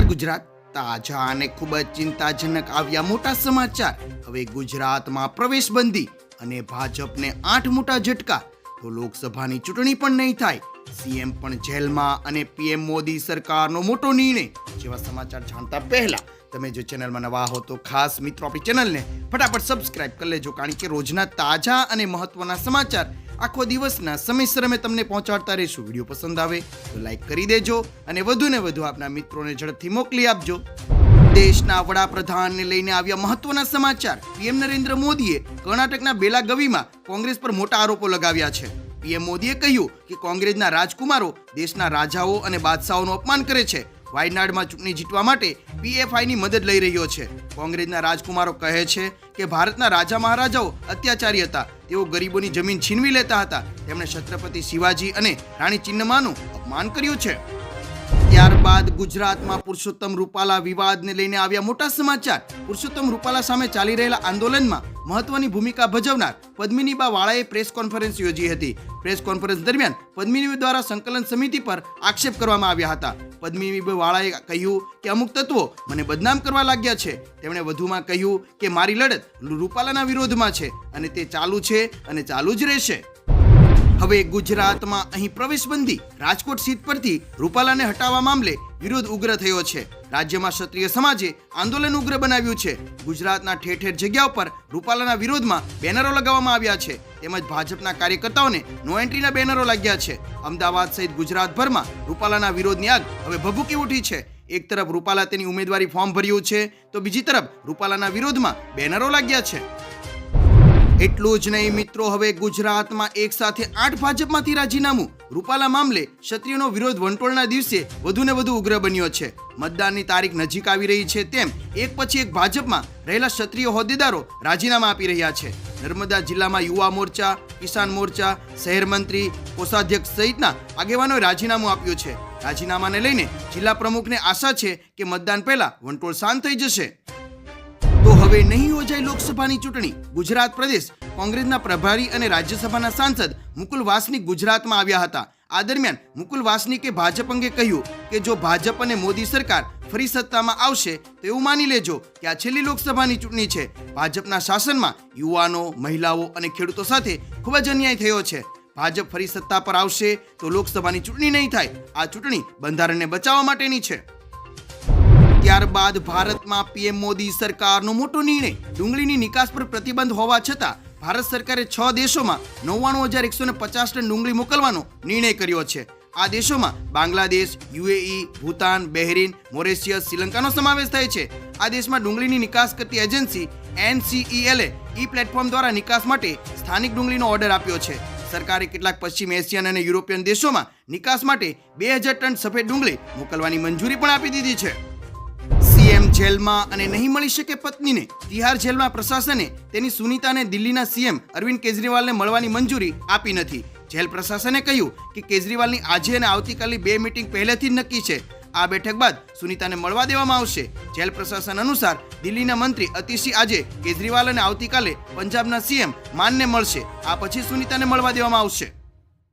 નમસ્કાર ગુજરાત તાજા અને ખૂબ જ ચિંતાજનક આવ્યા મોટા સમાચાર. હવે ગુજરાતમાં પ્રવેશબંધી અને ભાજપને આઠ મોટા ઝટકા, તો લોકસભાની ચૂંટણી પણ નહીં થાય. સીએમ પણ જેલમાં અને પીએમ મોદી સરકારનો મોટો નિર્ણય, જેવા સમાચાર જાણતા પહેલા તમે જો ચેનલમાં નવા હો તો ખાસ મિત્રો આપણી ચેનલને ફટાફટ સબસ્ક્રાઇબ કરી લેજો, કારણ કે રોજના તાજા અને મહત્વના સમાચાર આખો દિવસના સમયસર અમે તમને પહોંચાડતા રહીશું. વીડિયો પસંદ આવે તો લાઇક કરી દેજો અને વધુ ને વધુ આપના મિત્રોને ઝડપથી મોકલી આપજો. દેશના વડાપ્રધાનને લઈને આવ્યા મહત્વના સમાચાર. પીએમ નરેન્દ્ર મોદીએ કર્ણાટકના બેલાગવીમાં કોંગ્રેસ પર મોટા આરોપો લગાવ્યા છે. પીએમ મોદીએ કહ્યું કે કોંગ્રેસના રાજકુમારો દેશના રાજાઓ અને બાદશાહોનું અપમાન કરે છે. વાયનાડમાં ચૂંટણી જીતવા માટે પીએફઆઈની મદદ લઈ રહ્યો છે. કોંગ્રેસના રાજકુમારો કહે છે કે ભારતના રાજા મહારાજાઓ અત્યાચારી હતા. તેઓ ગરીબોની જમીન છીનવી લેતા હતા. તેમણે છત્રપતિ શિવાજી અને રાણી ચિન્નમાનું અપમાન કર્યું છે. ત્યારબાદ ગુજરાતમાં પુરુષોત્તમ રૂપાલા વિવાદને લઈને આવ્યા મોટા સમાચાર. પુરુષોત્તમ રૂપાલા સામે ચાલી રહેલા આંદોલનમાં મહત્વની ભૂમિકા ભજવનાર પદ્મિનીબા વાળાએ પ્રેસ કોન્ફરન્સ યોજી હતી. પ્રેસ કોન્ફરન્સ દરમિયાન પદ્મિની દ્વારા સંકલન સમિતિ પર આક્ષેપ કરવામાં આવ્યા હતા. પદ્મિની વાળાએ કહ્યું કે, અમુક તત્વો મને બદનામ કરવા લાગ્યા છે. તેમણે વધુમાં કહ્યું કે, મારી લડત રૂપાલાના વિરોધમાં છે અને તે ચાલુ છે અને ચાલુ જ રહેશે. હવે ગુજરાતમાં અહીં પ્રવેશબંધી રાજકોટ સીટ પરથી રૂપાલાને હટાવવા મામલે વિરોધ ઉગ્ર થયો છે. રાજ્યમાં ક્ષત્રિય સમાજે આંદોલન ઉગ્ર બનાવ્યું છે. ગુજરાતના ઠેર ઠેર જગ્યા ઉપર રૂપાલાના વિરોધમાં બેનરો લગાવવામાં આવ્યા છે. તેમજ ભાજપના કાર્યકર્તાઓને નો એન્ટ્રીના બેનરો લાગ્યા છે. અમદાવાદ સહિત ગુજરાતભરમાં રૂપાલાના વિરોધની આગ હવે ભભૂકી ઉઠી છે. એક તરફ રૂપાલા તેની ઉમેદવારી ફોર્મ ભર્યું છે, તો બીજી તરફ રૂપાલાના વિરોધમાં બેનરો લાગ્યા છે. એટલું જ નહીં મિત્રો, હવે ગુજરાતમાં એક સાથે આઠ ભાજપમાંથી રાજીનામું. રૂપાલા મામલે ક્ષત્રિયનો વિરોધ વંટોળના દિવસે વધુને વધુ ઉગ્ર બન્યો છે. મતદાનની તારીખ નજીક આવી રહી છે તેમ એક પછી એક ભાજપમાં રહેલા ક્ષત્રિય હોદ્દેદારો રાજીનામા આપી રહ્યા છે. નર્મદા જિલ્લામાં યુવા મોરચા, કિસાન મોરચા, શહેર મંત્રી, કોષાધ્યક્ષ સહિતના આગેવાનોએ રાજીનામું આપ્યું છે. રાજીનામાને લઈને જિલ્લા પ્રમુખને આશા છે કે મતદાન પહેલા વંટોળ શાંત થઈ જશે. હવે નહીં યોજાઈ લોકસભાની ચૂંટણી. ગુજરાત પ્રદેશ, કોંગ્રેસના પ્રભારી અને રાજ્યસભાના સાંસદ મુકુલ વાસનિક ગુજરાતમાં આવ્યા હતા. આ દરમિયાન મુકુલ વાસનિકે ભાજપ અંગે કહ્યું કે જો ભાજપ અને મોદી સરકાર ફરી સત્તામાં આવશે, તો એવું માની લેજો કે આ છેલ્લી લોકસભાની ચૂંટણી છે. ભાજપના શાસનમાં યુવાનો, મહિલાઓ અને ખેડૂતો સાથે ખૂબ જ અન્યાય થયો છે. ભાજપ ફરી સત્તા પર આવશે તો લોકસભાની ચૂંટણી નહીં થાય. આ ચૂંટણી બંધારણને બચાવવા માટેની છે. ત્યારબાદ ભારતમાં પીએમ મોદી સરકારનો મોટો નિર્ણય. ડુંગળીની નિકાસ પર પ્રતિબંધ હોવા છતાં, ભારત સરકારે છ દેશોમાં નવ્વાણું હજાર એકસો ને પચાસ ટન ડુંગળી મોકલવાનો નિર્ણય કર્યો છે. આ દેશોમાં Bangladesh, UAE, Bhutan, Bahrain, Mauritius, શ્રીલંકાનો સમાવેશ થાય છે. આ દેશમાં ડુંગળીની નિકાસ કરતી એજન્સી એનસીઈએલે ઈ પ્લેટફોર્મ દ્વારા નિકાસ માટે સ્થાનિક ડુંગળીનો ઓર્ડર આપ્યો છે. સરકારે કેટલાક પશ્ચિમ એશિયન અને યુરોપિયન દેશોમાં નિકાસ માટે બે હજાર ટન સફેદ ડુંગળી મોકલવાની મંજૂરી પણ આપી દીધી છે. જેલમાં અને નહીં મળી શકે પત્નીને, તિહાર જેલમાં પ્રશાસને તેની સુનિતાને દિલ્હીના સીએમ અરવિંદ કેજરીવાલને મળવાની મંજૂરી આપી નથી. જેલ પ્રશાસને કહ્યું કે કેજરીવાલની આજે અને આવતીકાલની બે મીટિંગ પહેલેથી જ નક્કી છે. આ બેઠક બાદ સુનીતાને મળવા દેવામાં આવશે. જેલ પ્રશાસન અનુસાર દિલ્હીના મંત્રી અતિશી આજે કેજરીવાલ અને આવતીકાલે પંજાબના સીએમ માનને મળશે. આ પછી સુનીતાને મળવા દેવામાં આવશે.